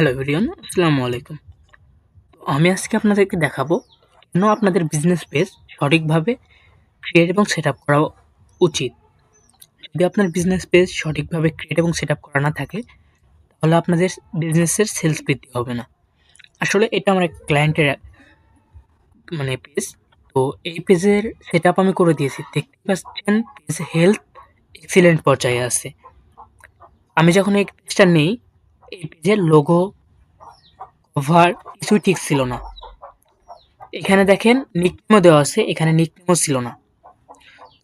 Hello everyone আসসালামু আলাইকুম। আমি আজকে আপনাদেরকে দেখাবো কেন আপনাদের বিজনেস পেজ সঠিকভাবে ক্রিয়েট এবং সেট আপ করা উচিত। যদি আপনার বিজনেস পেজ সঠিকভাবে ক্রিয়েট এবং সেট আপ করা না থাকে, তাহলে আপনাদের বিজনেসের সেলস বৃদ্ধি হবে না। আসলে এটা আমার এক ক্লায়েন্টের মানে পেজ তো এই পেজের সেট আপ আমি করে দিয়েছি। দেখতে পাচ্ছেন পেজ হেলথ এক্সিলেন্ট পর্যায়ে আছে। আমি যখন এই পেজটা নেই, এই পেজের লোগো কভার কিছুই ঠিক ছিল না। এখানে দেখেন নিকনেমও দেওয়া আছে, এখানে নিকনেমও ছিল না।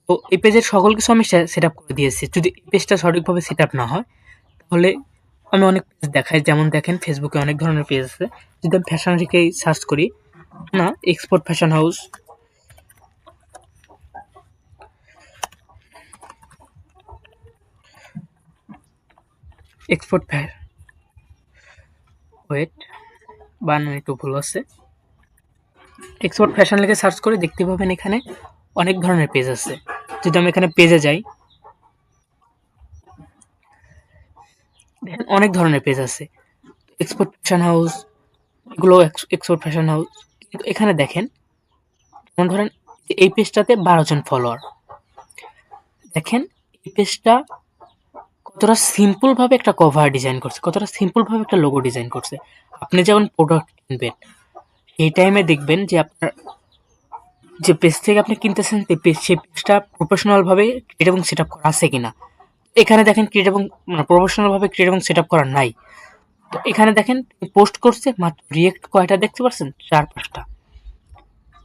তো এই পেজের সকল কিছু আমি সেট আপ করে দিয়েছি। যদি এই পেজটা সঠিকভাবে সেট আপ না হয়, তাহলে আমি অনেক পেজ দেখাই। যেমন দেখেন ফেসবুকে অনেক ধরনের পেজ আছে। যদি আমি ফ্যাশন রেখেই সার্চ করি, না এক্সপোর্ট ফ্যাশন হাউস এক্সপোর্ট ফ্যার ওয়েট বানান একটু ভুল আছে। এক্সপোর্ট ফ্যাশন লিখে সার্চ করে দেখতে পাবেন এখানে অনেক ধরনের পেজ আছে। যদি আমি এখানে পেজে যাই অনেক ধরনের পেজ আছে। এক্সপোর্ট ফ্যাশন হাউস এগুলো এক্সপোর্ট ফ্যাশন হাউস এখানে দেখেন, যেমন ধরেন এই পেজটাতে বারো জন ফলোয়ার দেখেন, এই পেজটা কতটা সিম্পলভাবে একটা কভার ডিজাইন করছে, কতটা সিম্পলভাবে একটা লোগো ডিজাইন করছে। আপনি যখন প্রোডাক্ট কিনবেন, এই টাইমে দেখবেন যে আপনার, যে পেজ থেকে আপনি কিনতেছেন, সেই পেজ সেই পেজটা প্রফেশনালভাবে ক্রিয়েট এবং সেট আপ করা আছে কিনা। এখানে দেখেন ক্রিয়েট এবং মানে প্রফেশনালভাবে ক্রিয়েট এবং সেট আপ করা নাই। তো এখানে দেখেন পোস্ট করছে মাত্র রিয়েক্ট কয়টা দেখতে পাচ্ছেন চার, পাঁচটা।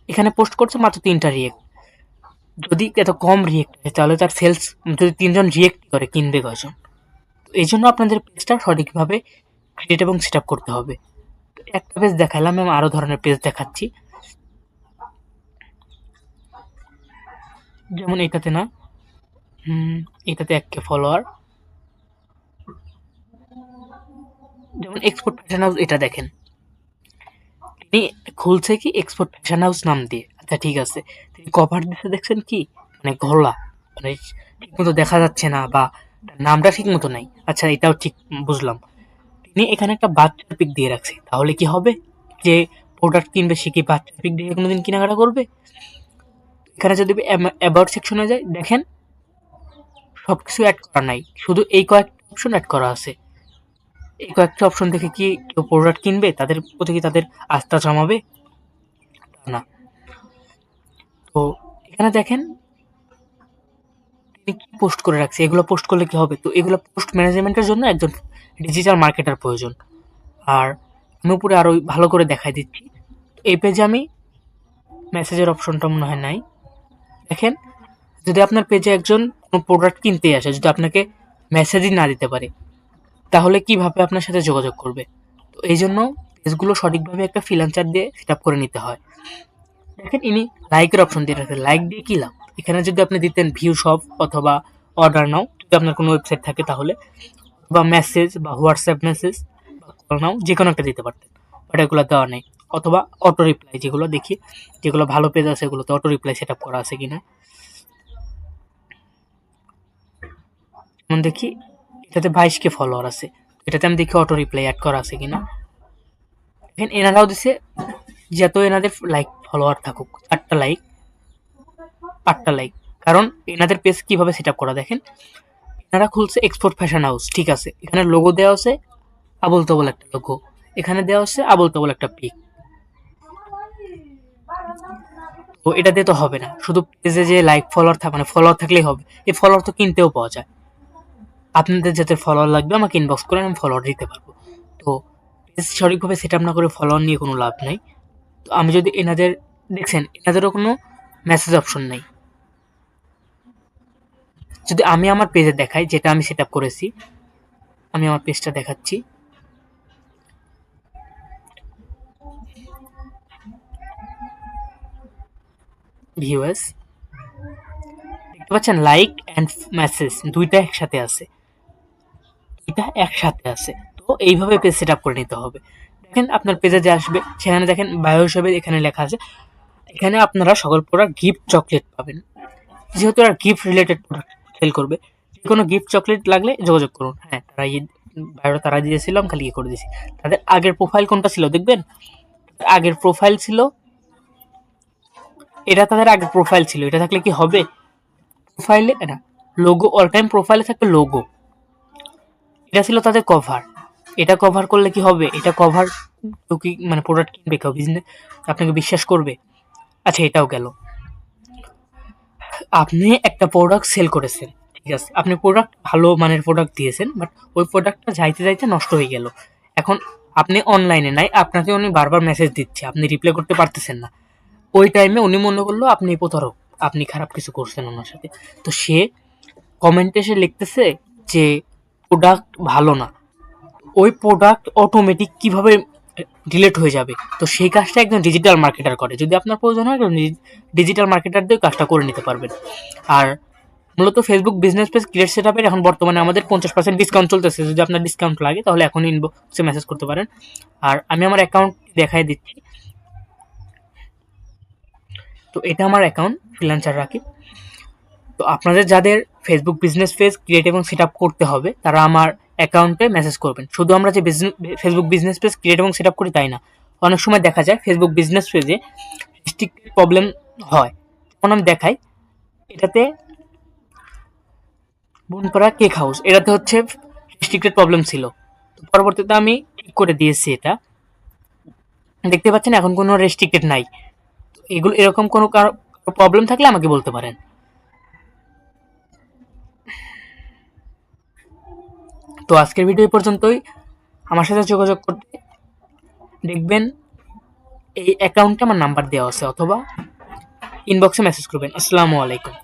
এখানে পোস্ট করছে মাত্র তিনটা রিয়েক্ট যদি এত কম রিয়েক্ট হয়, তাহলে তার সেলস যদি তিনজন রিয়েক্ট করে, কিনবে কয়জন? তো এই জন্য আপনাদের পেজটা সঠিকভাবে ক্রিয়েট এবং সেট করতে হবে। একটা পেজ দেখালাম, আমি আরও ধরনের পেজ দেখাচ্ছি। যেমন এটাতে না এটাতে এক কে ফলোয়ার যেমন এক্সপোর্ট ফ্যাশন হাউস এটা দেখেন। তিনি খুলছে কি এক্সপোর্ট ফ্যাশন হাউস নাম দিয়ে। আচ্ছা ঠিক আছে। তিনি কভার দিতে দেখছেন কি? মানে ঘোলা মানে ঠিক মতো দেখা যাচ্ছে না বা নামটা ঠিক মতো নাই। আচ্ছা এটাও ঠিক বুঝলাম। তিনি এখানে একটা বাচ্চার পিক দিয়ে রাখছে। তাহলে কি হবে? যে প্রোডাক্ট কিনবে, সে কি বাচ্চার পিক দিয়ে কোনোদিন কেনাকাটা করবে? এখানে যদি অ্যাবাউট সেকশনে যায়, দেখেন সব কিছু অ্যাড করা নাই। শুধু এই কয়েকটা অপশন অ্যাড করা আছে। এই কয়েকটা অপশন দেখে কি কেউ প্রোডাক্ট কিনবে? তাদের প্রতি কি তাদের আস্থা জমাবে? না। তো এখানে দেখেন তিনি কি পোস্ট করে রাখছে? এগুলো পোস্ট করলে কি হবে? তো এগুলো পোস্ট ম্যানেজমেন্টের জন্য একজন ডিজিটাল মার্কেটার প্রয়োজন। আর আমি উপরে আরও ভালো করে দেখাই দিচ্ছি। এই পেজে আমি মেসেজের অপশনটা মনে হয় নাই। দেখেন, যদি আপনার পেজে একজন কোনো প্রোডাক্ট কিনতে আসে, যদি আপনাকে মেসেজই না দিতে পারে, তাহলে কীভাবে আপনার সাথে যোগাযোগ করবে? তো এই জন্য পেজগুলো সঠিকভাবে একটা ফ্রিল্যান্সার দিয়ে সেট আপ করে নিতে হয়। দেখেন, ইনি লাইকের অপশন দিয়ে রাখেন লাইক দিয়ে কী লাভ? এখানে যদি আপনি দিতেন ভিউ সব অথবা অর্ডার নাও যদি আপনার কোনো ওয়েবসাইট থাকে তাহলে, বা মেসেজ বা হোয়াটসঅ্যাপ মেসেজ নাও যে কোনো একটা দিতে পারতেন। বাট এগুলো দেওয়া নেই। অথবা অটো রিপ্লাই যেগুলো দেখি, যেগুলো ভালো পেজ আছে এগুলোতে অটো রিপ্লাই সেট করা আছে কিনা। যেমন দেখি, এটাতে বাইশ কে ফলোয়ার আছে। এটাতে আমি দেখি অটো রিপ্লাই অ্যাড করা আছে কিনা। দেখেন এনারাও দিছে, যত এনাদের লাইক ফলোয়ার থাকুক আটটা লাইক আটটা লাইক কারণ এনাদের পেজ কীভাবে সেট আপ করা দেখেন? এনারা খুলছে এক্সপোর্ট ফ্যাশন হাউস ঠিক আছে। এখানে লোগো দেওয়া আছে, আবল তবল একটা লোগো এখানে দেওয়া আছে, আবল তবল একটা পিক তো এটা দিয়ে তো হবে না। শুধু পেজে যে লাইক ফলোয়ার থাকে মানে ফলোয়ার থাকলেই হবে। এই ফলোয়ার তো কিনতেও পাওয়া যায়। আপনাদের যাতে ফলোয়ার লাগবে, আমাকে ইনবক্স করে আমি ফলোয়ার দিতে পারব। তো পেজ সঠিকভাবে সেট আপ না করে ফলোয়ার নিয়ে কোনো লাভ নেই। তো আমি যদি এনাদের দেখছেন, এনাদেরও কোনো মেসেজ অপশন নেই। যদি আমি আমার পেজে দেখাই, যেটা আমি সেট করেছি, আমি আমার পেজটা দেখাচ্ছি। ভিউএস দেখতে পাচ্ছেন লাইক অ্যান্ড মেসেজ দুইটা একসাথে আছে। দুইটা একসাথে আছে। তো এইভাবে পেজ সেট করে নিতে হবে। দেখেন, আপনার পেজে যে আসবে, সেখানে দেখেন বায়ো হিসাবে এখানে লেখা আছে, এখানে আপনারা সকল প্রোডাক্ট গিফট চকলেট পাবেন। যেহেতু আর গিফট রিলেটেড প্রোডাক্ট সেল করবে। কোনো গিফট চকলেট লাগলে যোগাযোগ করুন। হ্যাঁ তারা এই বায়োডাটা তারা দিয়েছিলাম খালি ইয়ে করে দিয়েছি। তাদের আগের প্রোফাইল কোনটা ছিল দেখবেন? আগের প্রোফাইল ছিল, এটা তাদের আগের প্রোফাইল ছিল। এটা থাকলে কি হবে? প্রোফাইলে এটা লোগো অল টাইম প্রোফাইলে থাকবে লোগো এটা ছিল তাদের কভার এটা কভার করলে কি হবে? এটা কভার কি মানে প্রোডাক্ট কিনবে কেউ বিজনেস আপনাকে বিশ্বাস করবে। আচ্ছা এটাও গেল। আপনি একটা প্রোডাক্ট সেল করেছেন, ঠিক আছে? আপনি প্রোডাক্ট ভালো মানের প্রোডাক্ট দিয়েছেন বাট ওই প্রোডাক্টটা যাইতে যাইতে নষ্ট হয়ে গেল। এখন আপনি অনলাইনে নাই, আপনাকে উনি বারবার মেসেজ দিচ্ছে, আপনি রিপ্লাই করতে পারতেছেন না। ওই টাইমে উনি মনে করল, আপনি প্রতারক, আপনি খারাপ কিছু করছেন ওনার সাথে। তো সে কমেন্টে এসে লিখতেছে যে প্রোডাক্ট ভালো না। ওই প্রোডাক্ট অটোমেটিক কীভাবে ডিলেট হয়ে যাবে। তো সেই কাজটা একজন ডিজিটাল মার্কেটার করে। যদি আপনার প্রয়োজন হয় ডিজিটাল মার্কেটার দিয়ে কাজটা করে নিতে পারবেন। আর মূলত Facebook business page create set আপের এখন বর্তমানে আমাদের পঞ্চাশ পার্সেন্ট ডিসকাউন্ট চলতেছে। যদি আপনার ডিসকাউন্ট লাগে, তাহলে এখন ইনবক্সে মেসেজ করতে পারেন। আর আমি আমার অ্যাকাউন্ট দেখাই দিচ্ছি। তো এটা আমার অ্যাকাউন্ট ফ্রিল্যান্সার রাকিব। তো আপনাদের যাদের ফেসবুক বিজনেস পেজ ক্রিয়েট এবং সেট আপ করতে হবে, তারা আমার অ্যাকাউন্টে মেসেজ করবেন। শুধু আমরা যে ফেসবুক বিজনেস পেজ ক্রিয়েট এবং সেট আপ করি তাই না। অনেক সময় দেখা যায় ফেসবুক বিজনেস পেজে প্রবলেম হয়। তখন আমি দেখাই, এটাতে বনপাড়া কেক হাউস এটাতে হচ্ছে রেস্ট্রিক্টেড প্রবলেম ছিল। পরবর্তীতে আমি ঠিক করে দিয়েছি এটা। দেখতে পাচ্ছেন এখন কোনো রেস্ট্রিক্টেড নাই। এগুলো, এরকম কোনো কারও প্রবলেম থাকলে আমাকে বলতে পারেন। তো আজকের ভিডিও পর্যন্তই। আমার সাথে যোগাযোগ করতে দেখবেন এই অ্যাকাউন্টে আমার নাম্বার দেওয়া আছে, অথবা ইনবক্সে মেসেজ করবেন। আসসালামু আলাইকুম।